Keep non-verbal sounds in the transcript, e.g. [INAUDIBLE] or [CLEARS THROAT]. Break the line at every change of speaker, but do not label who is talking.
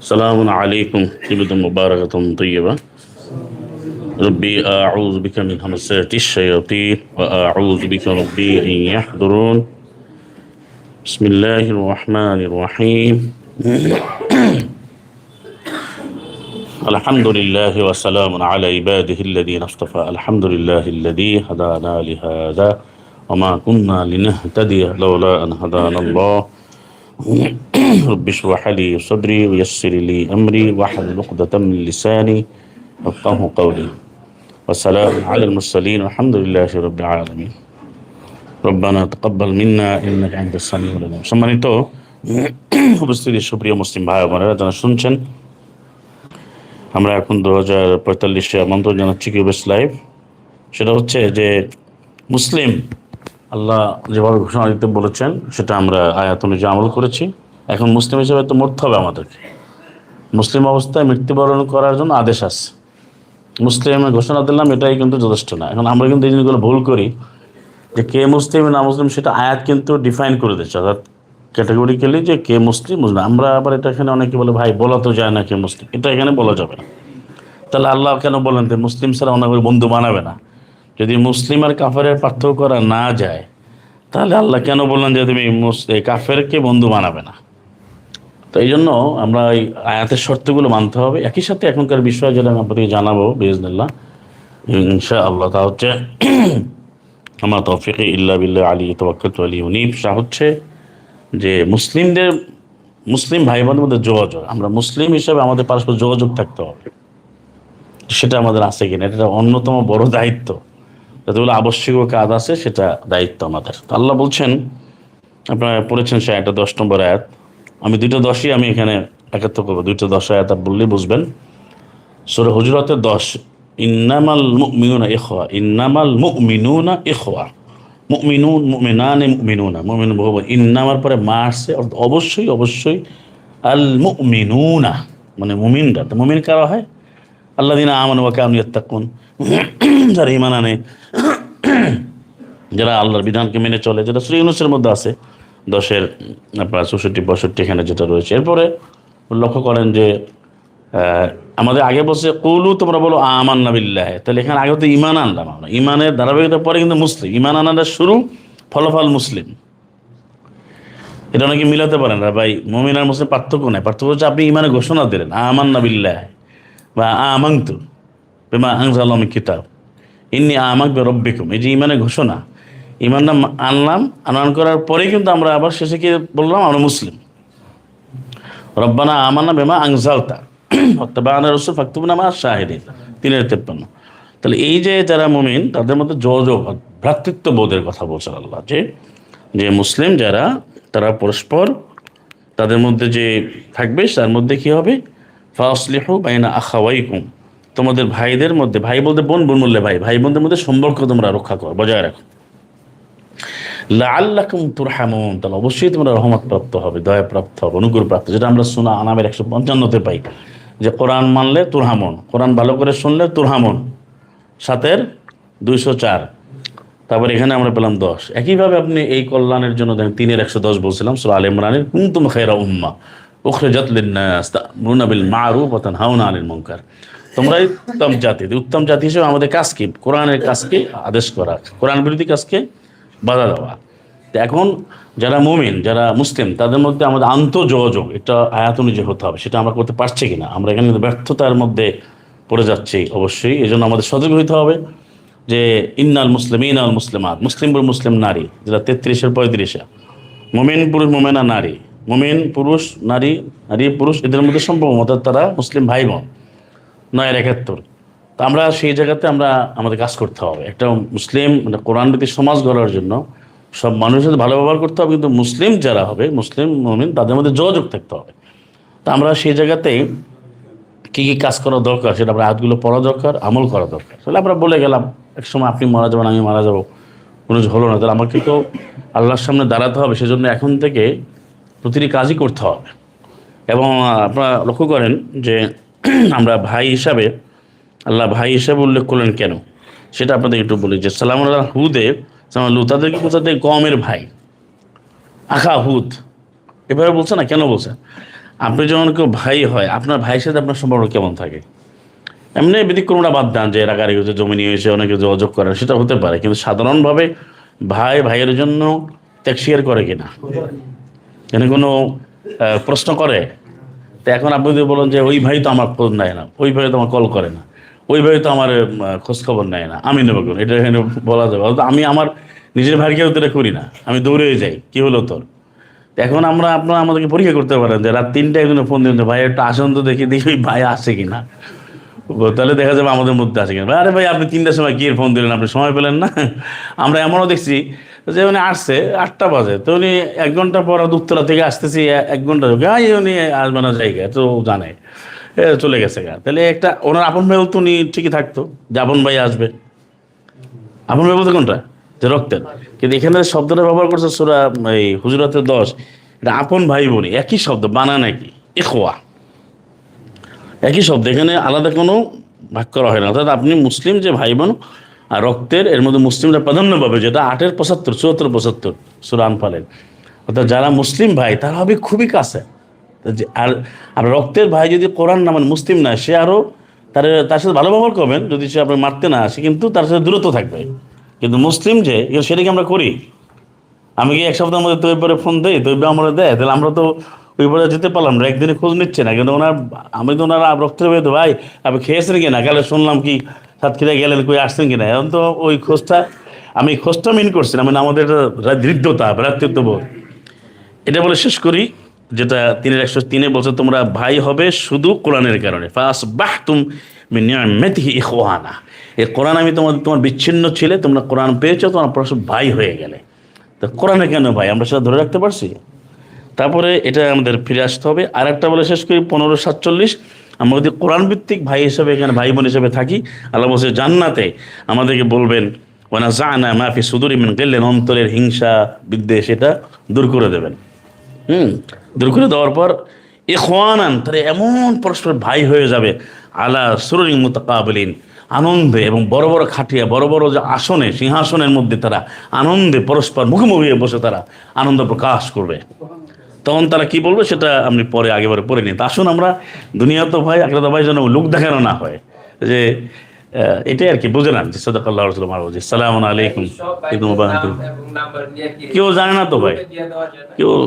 سلام عليكم طيبة مباركة طيبة ربي أعوذ بك من همسات الشياطين وأعوذ بك ربي أن يحضرون بسم الله الرحمن الرحيم الحمد لله وسلام على عباده الذين اصطفى. الحمد لله الذي هدانا لهذا وما كنا لنهتدي لولا أن هدانا الله. [CLEARS THROAT] رب اشرح لي صدري ويسر لي أمري واحلل عقدة من لساني يفقه قولي. والسلام على المرسلين والحمد لله رب العالمين. ربنا تقبل منا إنك أنت السميع العليم. আলিম সম্মানিত উপস্থিতি সুপ্রিয় মুসলিম ভাই বোনেরা যারা শুনছেন আমরা এখন দু হাজার পঁয়তাল্লিশে আমন্ত্রণ জানাচ্ছি কিউবেস লাইভ। সেটা হচ্ছে যে মুসলিম, আল্লাহ যেভাবে ঘোষণা দিতে বলেছেন, সেটা আমরা আয়াত অনুযায়ী আমল করেছি। এখন মুসলিম হিসেবে তো মরতে হবে আমাদেরকে। মুসলিম অবস্থায় মৃত্যুবরণ করার জন্য আদেশ আছে। মুসলিমের ঘোষণা দিলাম, এটাই কিন্তু যথেষ্ট না। এখন আমরা কিন্তু এই জিনিসগুলো ভুল করি যে কে মুসলিম, না মুসলিম, সেটা আয়াত কিন্তু ডিফাইন করে দিচ্ছে অর্থাৎ ক্যাটাগরিক্যালি যে কে মুসলিম মুসলিম। আমরা আবার এটা এখানে অনেকে বলে, ভাই, বলা তো যায় না কে মুসলিম। এটা এখানে বলা যাবে না। তাহলে আল্লাহ কেন বলেন যে মুসলিম ছাড়া অনেক বন্ধু বানাবে না? যদি মুসলিম আর কাফেরের পার্থক্য করা না যায়, তাহলে আল্লাহ কেন বললেন যে তুমি কাফেরকে বন্ধু বানাবে না? তো এই জন্য আমরা এই আয়াতের শর্তগুলো মানতে হবে। একই সাথে এখনকার বিষয় যেটা আমি আপনাদেরকে জানাব বিজনুল্লাহ ইনশা আল্লাহ তা হচ্ছে, [CLEARS THROAT] আমার তৌফিকে ইল্লা বিল্লাহ আলী তবাক্কাত আলী উনিফ শাহ হচ্ছে যে মুসলিমদের, মুসলিম ভাই বোনের মধ্যে যোগাযোগ, আমরা মুসলিম হিসাবে আমাদের পারস্পর যোগাযোগ থাকতে হবে। সেটা আমাদের আছে কিনা, এটা অন্যতম বড় দায়িত্ব। যতগুলো আবশ্যক কাজ আছে, সেটা দায়িত্ব আমাদের। আল্লাহ বলছেন, আপনারা পড়েছেন সে একটা দশ নম্বর আয়াত। আমি দুইটা দশই আমি এখানে একাত্তর করব। দুইটা দশ আয়াত বললেই বুঝবেন। সুরে হুজরাতের দশ, ইন্নামাল মুমিনুনা ইখওয়া, ইন্নামাল মুমিনুনা ইখওয়া। মুমিনুন, মুমিনানে মুমিনুনা। মুমিন বহু ইন্নামার পরে মা আসছে। অবশ্যই অবশ্যই আল মুমিনুনা মানে মুমিনরা। তো মুমিন কারা হয়? আল্লাহ দিন আমান ওয়াকে আমি ইয়াত্তাকুন। যারা ইমান আনে, যারা আল্লাহর বিধানকে মেনে চলে, যেটা শ্রী ইউনুসের মধ্যে আছে, দশের, আপনার চৌষট্টি, পঁয়ষট্টি এখানে যেটা রয়েছে। এরপরে লক্ষ্য করেন যে আমাদের আগে বলছে, কৌলু তোমরা বলো আমান নাবিল্লাহ তাহলে এখানে আগে তো ইমান আনলাম আমরা। ইমানের ধারাবাহিকতা পরে কিন্তু মুসলিম। ইমান আনাটা শুরু ফলাফল মুসলিম। এটা অনেকে মিলাতে পারেন না। ভাই, মমিন আর মুসলিম পার্থক্য নাই। পার্থক্য হচ্ছে আপনি ইমানে ঘোষণা দিলেন আমান নাবিল্লাহ বা আমাংতু বেমা আংজালাম কিতাব। ইন্নি আমাক বে রব্বিকুম এই যে ইমানের ঘোষণা ইমানটা মা- আনলাম আনয়ন করার পরে কিন্তু আমরা আবার শেষে কি বললাম? আমরা মুসলিম। রব্বানা আমানা বেমা আংজালতা হত্যাবানা রসুল ফাক্তুবনা মা শাহিদিন, তিনের তেপ্পান্ন। তাহলে এই যে যারা মুমিন, তাদের মধ্যে যোগাযোগ ভ্রাতৃত্ব বোধের কথা বলছেন আল্লাহ যে যে মুসলিম যারা, তারা পরস্পর, তাদের মধ্যে যে থাকবে, তার মধ্যে কি হবে? ফাসলিহু বাইনা আখাওয়াইকুম। তোমাদের ভাইদের মধ্যে, ভাই বলতে বোন বোন বললে ভাই ভাই বোনদের মধ্যে সম্পর্ক তোমরা রক্ষা করো, বজায় রাখো। লাল্লাকুম তুরহামুন। তাহলে অবশ্যই তোমরা রহমত প্রাপ্ত হবে দয়া প্রাপ্ত হবে অনুগ্রহ প্রাপ্ত যেটা আমরা শোনা আনামের একশো পঞ্চান্নতে পাই। যে কোরআন মানলে তুরহামন, কোরআন ভালো করে শুনলে তুরহামন। সাতের দুইশো চার। তারপর এখানে আমরা পেলাম দশ। একইভাবে আপনি এই কল্যাণের জন্য দেখেন, তিনের একশো দশ বলছিলাম, সুরা আল ইমরানের কুন্তুম খেরা উম্মা উখরিজাত লিন্নাস তা'মুরুনা বিল মা'রুফ ওয়া তানহাউনা আনিল মুনকার। তোমরাই উত্তম জাতি। উত্তম জাতি হিসেবে আমাদের কাজ কি? কোরআনের কাজকে আদেশ করা। কোরআন বিরোধী কাজকে বাধা দেওয়া। এখন যারা মুমিন, যারা মুসলিম, তাদের মধ্যে আমাদের আন্তঃযোগাযোগ, এটা আয়াত অনুযায়ী হতে হবে, সেটা আমরা করতে পারছি কিনা? আমরা এখানে ব্যর্থতার মধ্যে পড়ে যাচ্ছি অবশ্যই এই জন্য আমাদের সতর্ক হইতে হবে যে ইন্নাল মুসলিম ইনাল মুসলিমাত, মুসলিম মুসলিম নারী যেটা তেত্রিশের পঁয়ত্রিশে, মোমেন পুরুষ, মোমেনা নারী, মোমেন পুরুষ, নারী নারী পুরুষ, এদের মধ্যে সম্ভব অর্থাৎ তারা মুসলিম ভাই বোন নয়ের একাত্তর। তা আমরা সেই জায়গাতে আমরা আমাদের কাজ করতে হবে। একটা মুসলিম মানে কোরআন সমাজ গড়ার জন্য সব মানুষের সাথে ভালো ব্যবহার করতে হবে, কিন্তু মুসলিম যারা হবে, মুসলিম মমিন, তাদের মধ্যে যোগাযোগ থাকতে হবে। তা আমরা সেই জায়গাতেই কী কী কাজ করা দরকার, সেটা আমরা হাতগুলো পড়া দরকার, আমল করা দরকার। তাহলে আমরা বলে গেলাম, এক সময় আপনি মারা যাবেন, আমি মারা যাব, কোনো হলো না। তাহলে আমাকে তো আল্লাহর সামনে দাঁড়াতে হবে, সেজন্য এখন থেকে প্রতিটি কাজই করতে হবে। এবং আপনারা লক্ষ্য করেন যে আমরা ভাই হিসাবে, আল্লাহ ভাই হিসাবে উল্লেখ করলেন কেন? সেটা আপনাদের একটু বলি যে সালাম আল্লাহ হুদে তাদেরকে বোঝাতে কমের ভাই। আখা হুত। এভাবে বলছে না? কেন বলছে? আপনি যখন কেউ ভাই হয়, আপনার ভাইয়ের সাথে আপনার সম্পর্ক কেমন থাকে? এমনি ব্যতিক্রমটা বাদ দেন যে এরা গাড়ি জমি নিয়ে এসে অনেকে যোগাযোগ করে, সেটা হতে পারে। কিন্তু সাধারণভাবে ভাই, ভাইয়ের জন্য ত্যাগ স্বীকার করে কিনা? এখানে কোনো প্রশ্ন করে? তো এখন আপনি যদি বলেন যে ওই ভাই তো আমার খোঁজ নেয় না, ওই ভাই তো আমার কল করে না। ওই ভাই তো আমার খোঁজ খবর নেয় না। আমি নেব কোন? এটা এখানে বলা যাবে। আমি আমার নিজের ভাইকে তো এটা করি না। আমি দৌড়ে যাই। কি হলো তোর? এখন আমরা আপনারা আমাদেরকে পরীক্ষা করতে পারেন যে রাত তিনটায় একজনে ফোন দিন ভাই একটু আসুন তো দেখি দেখি ভাই আসে কিনা? ও, তাহলে দেখা যাবে আমাদের মধ্যে আছে কিনা। আরে ভাই আপনি তিনটার সময় কি ফোন দিলেন? আপনি সময় পেলেন না? আমরা এমনও দেখছি যে উনি আসছে আটটা বাজে। তো উনি এক ঘণ্টা পর দুতলা থেকে আসতেছি এক ঘণ্টা উনি আসবে না জায়গায়। তো জানে। চলে গেছে গা। তাহলে একটা, ওনার আপন ভাই তো উনি ঠিকই থাকতো, যে আপন ভাই আসবে। আপন ভাই বলতে কোনটা? যে রক্তের। কিন্তু এখানে শব্দটা ব্যবহার করছে সুরা, এই হুজুরাতের দশ। এটা আপন ভাই বোনই একই শব্দ বানা নাকি এখোয়া একই শব্দ, এখানে আলাদা কোনো ভাগ করা হয় না। অর্থাৎ আপনি মুসলিম যে ভাই বোন, আর রক্তের, এর মধ্যে মুসলিমরা প্রাধান্য পাবে যেটা আটের পঁচাত্তর, চুয়াত্তর, পঁচাত্তর সুরান পালেন অর্থাৎ যারা মুসলিম ভাই, তারা হবে খুবই কাছে আর আর রক্তের ভাই যদি কোরআন না মানে মুসলিম না, সে আরও তার তার সাথে ভালো ব্যবহার করবেন, যদি সে আপনার মারতে না আসে, কিন্তু তার সাথে দূরত্ব থাকবে। কিন্তু মুসলিম যে সেটা কি আমরা করি। আমি কি এক সপ্তাহের মধ্যে তৈরি ফোন দেই? তৈরি আমরা দেয়, তাহলে আমরা তো ওই পরে যেতে পারলাম না একদিনে খোঁজ নিচ্ছে না। কিন্তু ওনার, আমি তো ওনার রক্তের ভাই তো ভাই, আপনি খেয়েছেন কিনা কালে শুনলাম কি সাতক্ষীরা গেলেন, কই আসছেন কিনা এখন তো ওই খোঁজটা, আমি খোঁজটা মিন করছিলাম মানে আমাদের দৃঢ়তা ভ্রাতৃত্ববোধ এটা বলে শেষ করি। যেটা তিনের একশো তিনে বলছে, তোমরা ভাই হবে শুধু কোরআনের কারণে। ফাস বাহ তুম ইখওয়ানা। এই কোরআন আমি তোমার তোমার বিচ্ছিন্ন ছিলে, তোমরা কোরআন পেয়েছ, তোমার পরস্পর ভাই হয়ে গেলে। তো কোরআনে কেন ভাই? আমরা সেটা ধরে রাখতে পারছি? তারপরে এটা আমাদের ফিরে আসতে হবে। আর একটা বলে শেষ করি, পনেরো সাতচল্লিশ। আমরা যদি কোরআন ভিত্তিক ভাই হিসেবে এখানে ভাই বোন হিসেবে থাকি, আল্লাহ বসে জান্নাতে আমাদেরকে বলবেন ওনা জানা মাফি সুদুর ইমিন গেলেন অন্তরের হিংসা, বিদ্বেষ, এটা দূর করে দেবেন। হুম। দূর করে দেওয়ার পর এ খোয়ানান তারা এমন পরস্পর ভাই হয়ে যাবে আলা সুরিং মোতাকাবলিন আনন্দে এবং বড় বড় খাটিয়া বড় বড় যে আসনে সিংহাসনের মধ্যে তারা আনন্দে পরস্পর মুখোমুখি হয়ে বসে তারা আনন্দ প্রকাশ করবে। তখন তারা কি বলবে সেটা আপনি পরে আগেবারে পরে নিন তা আসুন আমরা দুনিয়া তো ভাই একটা ভাই যেন লোক দেখানো না হয়। যে এটাই আর কি বুঝে না যে সদাকাল্লাহ রসুল মারবজি সালাম আলাইকুম। কেউ জানে না তো ভাই? কেউ